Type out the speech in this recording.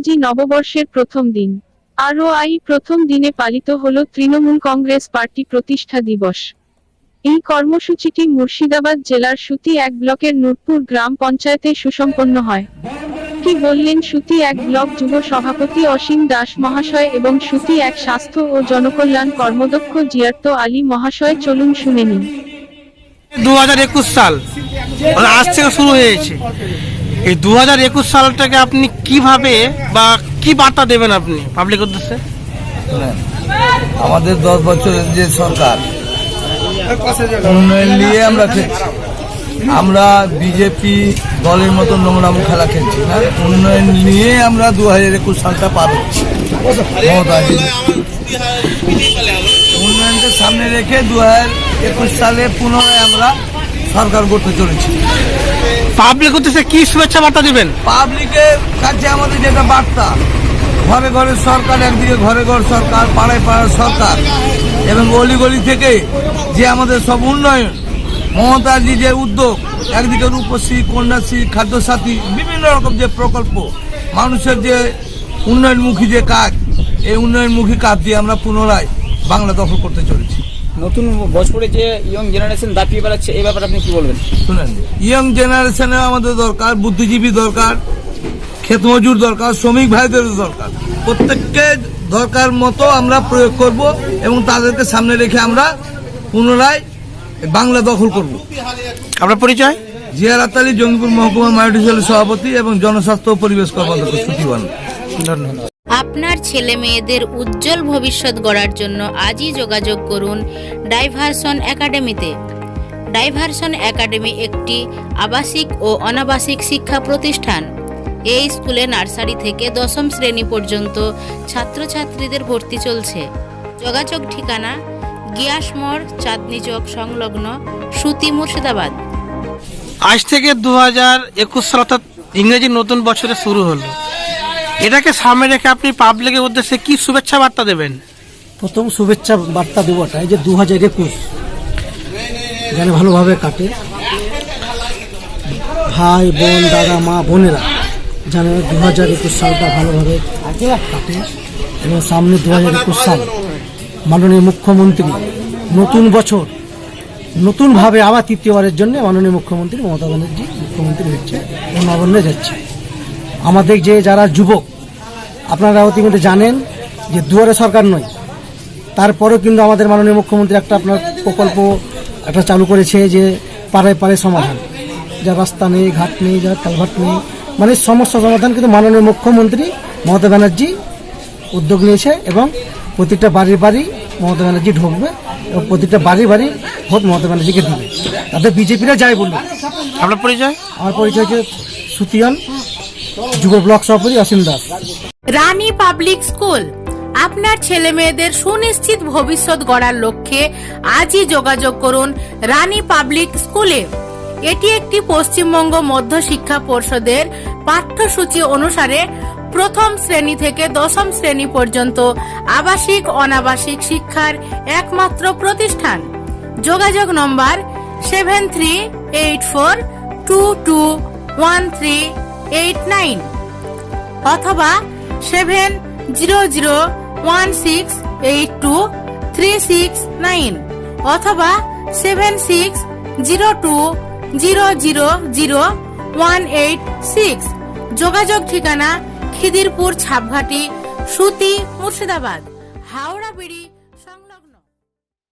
ইংরেজি নববর্ষের প্রথম দিন। আরও আই, প্রথম দিনে পালিত হল তৃণমূল কংগ্রেস পার্টি প্রতিষ্ঠা দিবস। এই কর্মসূচিটি মুর্শিদাবাদ জেলার সুতি এক ব্লকের নূরপুর গ্রাম পঞ্চায়েতে সুসম্পন্ন হয়। কি বললেন সুতি এক ব্লক যুব সভাপতি অসীম দাস মহাশয় এবং সুতি এক স্বাস্থ্য ও জনকল্যাণ কর্মদক্ষ জিয়ার্ত আলী মহাশয়? চলুন শুনে নিন দু হাজার একুশ সাল মানে আজ থেকে শুরু হয়েছে এই দু হাজার একুশ সালটাকে আপনি কীভাবে বা কি বার্তা দেবেন আপনি পাবলিক উদ্দেশ্যে? আমাদের দশ বছরের যে সরকার, উন্নয়ন নিয়ে আমরা খেলছি। আমরা বিজেপি দলের মতো নোংরামো খেলা খেলছি না উন্নয়ন নিয়ে আমরা দু হাজার একুশ সালটা পার হচ্ছি। উন্নয়নকে সামনে রেখে দু হাজার একুশ সালে পুনরায় আমরা সরকার করতে চলেছি। পাবলিক উদ্দেশ্যে কি শুভেচ্ছা বার্তা দিবেন? পাবলিকের কাছে আমাদের যেটা বার্তা, ঘরে ঘরে সরকার, একদিকে ঘরে ঘর সরকার, পাড়ায় পাড়ায় সরকার, এবং অলিগলি থেকে যে আমাদের সব উন্নয়ন, মমতাজি যে উদ্যোগ, একদিকে রূপশ্রী, কন্যাশ্রী, খাদ্যসাথী, বিভিন্ন রকম যে প্রকল্প, মানুষের যে উন্নয়নমুখী যে কাজ, এই উন্নয়নমুখী কাজ দিয়ে আমরা পুনরায় বাংলা দখল করতে চলেছি। নতুন ভোজপুরে যে ইয়ং জেনারেশন দাপিয়ে বেড়াচ্ছে এই ব্যাপারে আপনি কি বলবেন? শুনেন ইয়ং জেনারেশনে আমাদের দরকার বুদ্ধিজীবী দরকার ক্ষেত মজুর দরকার শ্রমিক ভাইদের দরকার। প্রত্যেককে দরকার মতো আমরা প্রয়োগ করব এবং তাদেরকে সামনে রেখে আমরা পুনরায় বাংলা দখল করব। আপনার পরিচয়? জিয়ারাত আলী জঙ্গিপুর মহকুমা মাইনরিটি সভাপতি এবং জনস্বাস্থ্য ও পরিবেশ কর্মদক্ষ সুতিবান ধন্যবাদ। আপনার ছেলে মেয়েদের উজ্জ্বল ভবিষ্যৎ গড়ার জন্য আজই যোগাযোগ করুন ডাইভারসন একাডেমিতে। ডাইভারসন একাডেমি একটি আবাসিক ও অনাবাসিক শিক্ষা প্রতিষ্ঠান। এই স্কুলে নার্সারি থেকে দশম শ্রেণি পর্যন্ত ছাত্রছাত্রীদের ভর্তি চলছে। যোগাযোগ ঠিকানা গিয়াসমোড় চাঁদনি চক, সংলগ্ন সুতি মুর্শিদাবাদ। আজ থেকে দু হাজার একুশ সাল অর্থাৎ ইংরেজি নতুন বছরে শুরু হলো। এটাকে সামনে রেখে আপনি পাবলিকের উদ্দেশ্যে কি শুভেচ্ছা বার্তা দেবেন? প্রথম শুভেচ্ছা বার্তা দেবটা যে দু হাজার একুশ যেন ভালোভাবে কাটে। ভাই, বোন, দাদা, মা, বোনেরা যেন দু হাজার একুশ সালটা ভালোভাবে কাটে এবং সামনে দু হাজার একুশ সাল মাননীয় মুখ্যমন্ত্রী নতুন বছর নতুনভাবে আবার তৃতীয়বারের জন্য মাননীয় মুখ্যমন্ত্রী মমতা ব্যানার্জি মুখ্যমন্ত্রী হচ্ছে এবং নবান্নে যাচ্ছে। আমাদের যে যারা যুবক আপনারা ইতিমধ্যে জানেন যে দুয়ারে সরকার নয় তারপরেও কিন্তু আমাদের মাননীয় মুখ্যমন্ত্রী একটা আপনার প্রকল্প একটা চালু করেছে যে পাড়ায় পাড়ায় সমাধান। যা রাস্তা নেই ঘাট নেই যা কালভার্ট নেই মানে সমস্যা সমাধান কিন্তু মাননীয় মুখ্যমন্ত্রী মমতা ব্যানার্জি উদ্যোগ নিয়েছে এবং প্রতিটা বাড়ি বাড়ি মমতা ব্যানার্জি ঢুকবে এবং প্রতিটা বাড়ি বাড়ি ভোট মমতা ব্যানার্জিকে দিবে। তাদের বিজেপিরা যায় বলবে আপনার পরিচয়? আমার পরিচয় হচ্ছে সুতিয়ান। যুব ব্লক সভাপতি Asim Das. Rani public school. আপনার ছেলে মেয়েদের সুনিশ্চিত ভবিষ্যৎ গড়ার লক্ষ্যে আজই যোগাযোগ করুন রানী পাবলিক স্কুলে। এটি একটি পশ্চিমবঙ্গ মধ্য শিক্ষা পর্ষদের পাঠ্যসূচি অনুসারে প্রথম শ্রেণি থেকে দশম শ্রেণি পর্যন্ত আবাসিক, অনাবাসিক শিক্ষার একমাত্র প্রতিষ্ঠান। যোগাযোগ নম্বর seven three eight four two two one three eight nine অথবা seven zero zero one six eight two three six nine অথবা seven six zero two zero zero zero one eight six যোগাযোগ ঠিকানা খিদিরপুর ছাপঘাটি সুতি মুর্শিদাবাদ, হাওড়া বিড়ি